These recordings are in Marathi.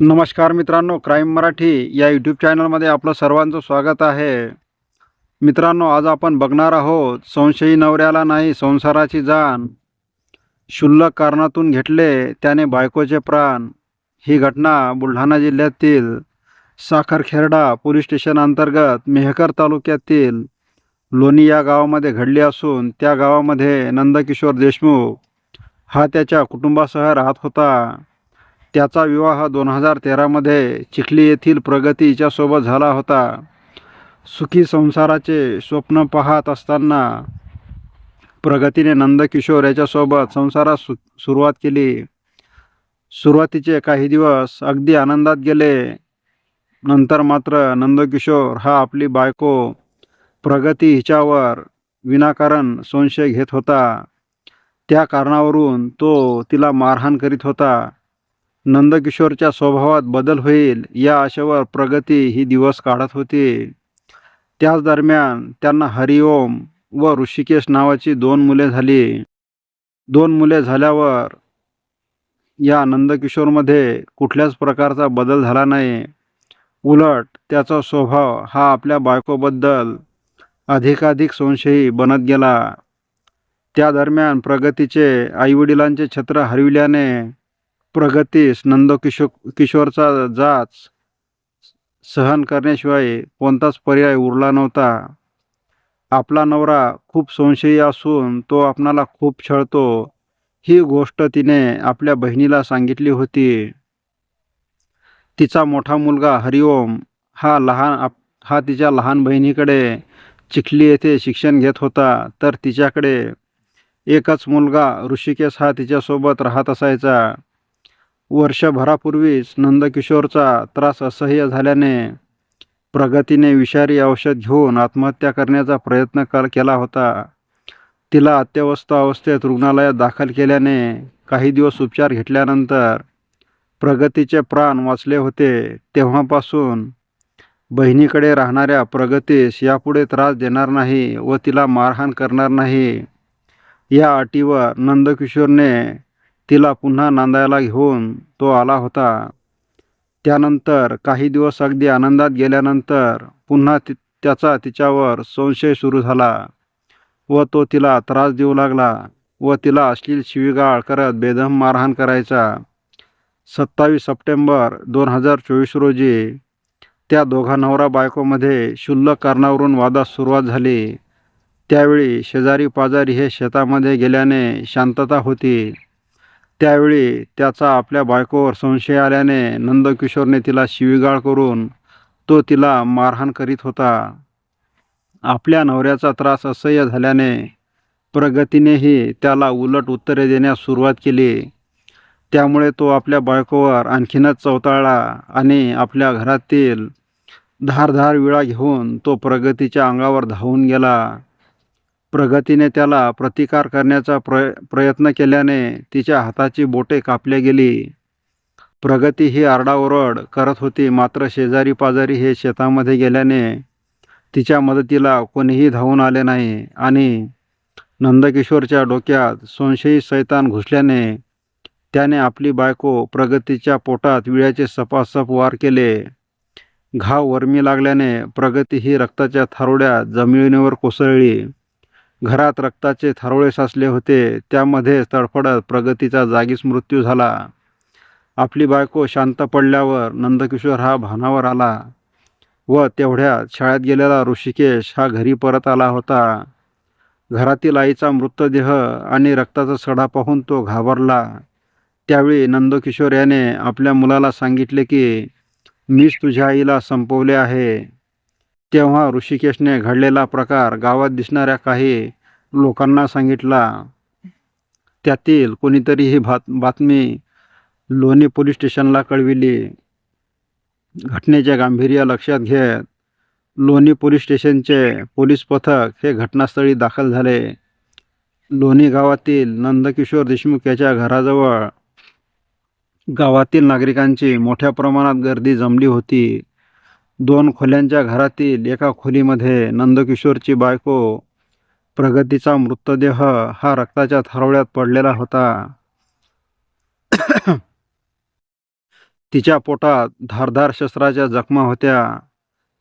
नमस्कार मित्रांनो क्राईम मराठी या यूट्यूब चॅनलमध्ये आपलं सर्वांचं स्वागत आहे. मित्रांनो आज आपण बघणार आहोत संशयी नवऱ्याला नाही संसाराची जाण. क्षुल्लक कारणातून घेतले त्याने बायकोचे प्राण. ही घटना बुलढाणा जिल्ह्यातील साखरखेरडा पोलीस स्टेशन अंतर्गत मेहकर तालुक्यातील लोणी या गावामध्ये घडली असून त्या गावामध्ये नंदकिशोर देशमुख हा त्याच्या कुटुंबासह राहत होता. त्याचा विवाह दोन हजार तेरामध्ये चिखली येथील प्रगती हिच्यासोबत झाला होता. सुखी संसाराचे स्वप्न पाहत असताना प्रगतीने नंदकिशोर याच्यासोबत संसारात सु सुरुवात केली. सुरुवातीचे काही दिवस अगदी आनंदात गेले. नंतर मात्र नंदकिशोर हा आपली बायको प्रगती हिच्यावर विनाकारण संशय घेत होता. त्या कारणावरून तो तिला मारहाण करीत होता. नंदकिशोरच्या स्वभावात बदल होईल या आशेवर प्रगती ही दिवस काढत होती. त्याच दरम्यान त्यांना हरिओम व ऋषिकेश नावाची दोन मुले झाली. दोन मुले झाल्यावर या नंदकिशोरमध्ये कुठल्याच प्रकारचा बदल झाला नाही. उलट त्याचा स्वभाव हा आपल्या बायकोबद्दल अधिकाधिक संशयी बनत गेला. त्या दरम्यान प्रगतीचे आईवडिलांचे छत्र हरविल्याने प्रगतीस नंदकिशो किशोरचा जाच सहन करण्याशिवाय कोणताच पर्याय उरला नव्हता. आपला नवरा खूप संशयी असून तो आपणाला खूप छळतो. ही गोष्ट तिने आपल्या बहिणीला सांगितली होती. तिचा मोठा मुलगा हरिओम हा लहान आप हा तिच्या लहान बहिणीकडे चिखली येथे शिक्षण घेत होता. तर तिच्याकडे एकच मुलगा ऋषिकेश हा तिच्यासोबत राहत असायचा. वर्षभरापूर्वीच नंदकिशोरचा त्रास असह्य झाल्याने प्रगतीने विषारी औषध घेऊन आत्महत्या करण्याचा प्रयत्न कर केला होता. तिला अत्यवस्थ अवस्थेत रुग्णालयात दाखल केल्याने काही दिवस उपचार घेतल्यानंतर प्रगतीचे प्राण वाचले होते. तेव्हापासून बहिणीकडे राहणाऱ्या प्रगतीस यापुढे त्रास देणार नाही व तिला मारहाण करणार नाही. या अटीवर नंदकिशोरने तिला पुन्हा नांदायला घेऊन तो आला होता. त्यानंतर काही दिवस अगदी आनंदात गेल्यानंतर पुन्हा ति त्याचा तिच्यावर संशय सुरू झाला व तो तिला त्रास देऊ लागला व तिला अश्लील शिवीगाळ करत बेदम मारहाण करायचा. सत्तावीस सप्टेंबर दोन हजार चोवीस रोजी त्या दोघा नवरा बायकोमध्ये क्षुल्लक कारणावरून वादास सुरुवात झाली. त्यावेळी शेजारी पाजारी हे शेतामध्ये गेल्याने शांतता होती. त्यावेळी त्याचा आपल्या बायकोवर संशय आल्याने नंदकिशोरने तिला शिवीगाळ करून तो तिला मारहाण करीत होता. आपल्या नवऱ्याचा त्रास असह्य झाल्याने प्रगतीनेही त्याला उलट उत्तरे देण्यास सुरुवात केली. त्यामुळे तो आपल्या बायकोवर आणखीनच चवताळला आणि आपल्या घरातील धारधार विळा घेऊन तो प्रगतीच्या अंगावर धावून गेला. प्रगतीने त्याला प्रतिकार करण्याचा प्रय प्रयत्न केल्याने तिच्या हाताची बोटे कापली गेली. प्रगती ही आरडाओरड करत होती मात्र शेजारी पाजारी हे शेतामध्ये गेल्याने तिच्या मदतीला कोणीही धावून आले नाही आणि नंदकिशोरच्या डोक्यात संशयी सैतान घुसल्याने त्याने आपली बायको प्रगतीच्या पोटात विळ्याचे सपासप वार केले. घाव वर्मी लागल्याने प्रगती ही रक्ताच्या थारोड्या जमिनीवर कोसळली. घरात रक्ताचे थारोळे साचले होते. त्यामध्ये तडफडत प्रगतीचा जागीच मृत्यू झाला. आपली बायको शांत पडल्यावर नंदकिशोर हा भानावर आला व तेवढ्यात शाळेत गेलेला ऋषिकेश हा घरी परत आला होता. घरातील आईचा मृतदेह आणि रक्ताचा सडा पाहून तो घाबरला. त्यावेळी नंदकिशोर याने आपल्या मुलाला सांगितले की मीच तुझ्या आईला संपवले आहे. तेव्हा ऋषिकेशने घडलेला प्रकार गावात दिसणाऱ्या काही लोकांना सांगितला. त्यातील कोणीतरी ही बात बातमी लोणी पोलीस स्टेशनला कळविली. घटनेचे गांभीर्य लक्षात घेत लोणी पोलीस स्टेशनचे पोलीस पथक हे घटनास्थळी दाखल झाले. लोणी गावातील नंदकिशोर देशमुख याच्या घराजवळ गावातील नागरिकांची मोठ्या प्रमाणात गर्दी जमली होती. दोन खोल्यांच्या घरातील एका खोलीमध्ये नंदकिशोरची बायको प्रगतीचा मृतदेह हा रक्ताच्या थारोळ्यात पडलेला होता. तिच्या पोटात धारधार शस्त्राच्या जखमा होत्या.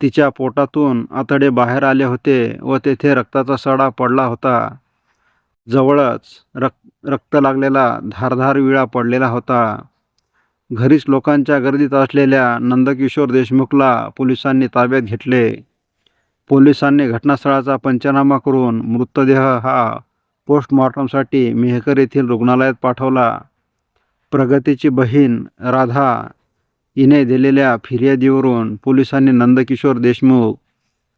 तिच्या पोटातून आतडे बाहेर आले होते व तेथे रक्ताचा सडा पडला होता. जवळच रक रक्त लागलेला धारधार विळा पडलेला होता. घरीच लोकांच्या गर्दीत असलेल्या नंदकिशोर देशमुखला पोलिसांनी ताब्यात घेतले. पोलिसांनी घटनास्थळाचा पंचनामा करून मृतदेह हा पोस्टमॉर्टमसाठी मेहकर येथील रुग्णालयात पाठवला. प्रगतीची बहीण राधा हिने दिलेल्या फिर्यादीवरून पोलिसांनी नंदकिशोर देशमुख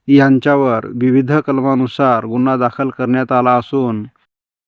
यांच्यावर विविध कलमानुसार गुन्हा दाखल करण्यात आला असून